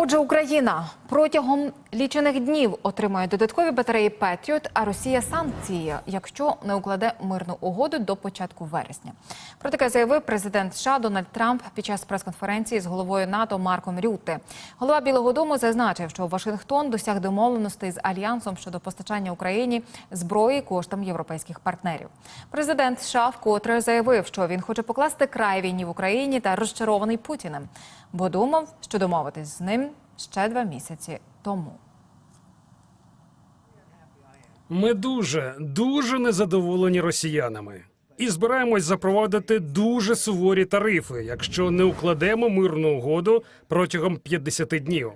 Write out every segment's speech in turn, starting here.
Отже, Україна протягом лічених днів отримає додаткові батареї Петріот, а Росія санкції, якщо не укладе мирну угоду до початку вересня. Про таке заявив президент США Дональд Трамп під час прес-конференції з головою НАТО Марком Рютте. Голова Білого Дому зазначив, що Вашингтон досяг домовленостей з альянсом щодо постачання Україні зброї коштом європейських партнерів. Президент США вкотре заявив, що він хоче покласти край війні в Україні та розчарований Путіним, бо думав, що домовитись з ним ще два місяці тому. Ми дуже, дуже незадоволені росіянами. І збираємось запровадити дуже суворі тарифи, якщо не укладемо мирну угоду протягом 50 днів.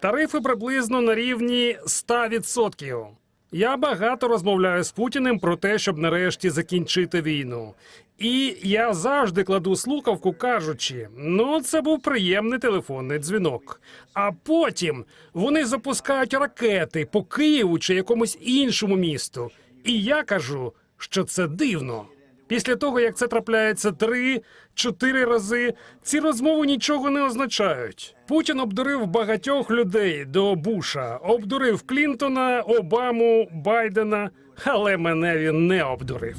Тарифи приблизно на рівні 100%. Я багато розмовляю з Путіним про те, щоб нарешті закінчити війну. І я завжди кладу слухавку, кажучи: ну, це був приємний телефонний дзвінок. А потім вони запускають ракети по Києву чи якомусь іншому місту. І я кажу, що це дивно. Після того, як це трапляється три-чотири рази, ці розмови нічого не означають. Путін обдурив багатьох людей до Буша, обдурив Клінтона, Обаму, Байдена, але мене він не обдурив.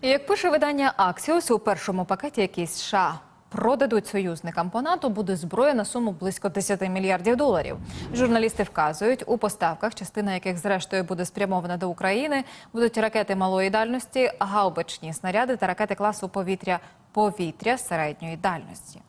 І як пише видання Axios, у першому пакеті, який США продадуть союзникам по НАТО, буде зброя на суму близько 10 мільярдів доларів. Журналісти вказують, у поставках, частина яких зрештою буде спрямована до України, будуть ракети малої дальності, гаубичні снаряди та ракети класу повітря повітря середньої дальності.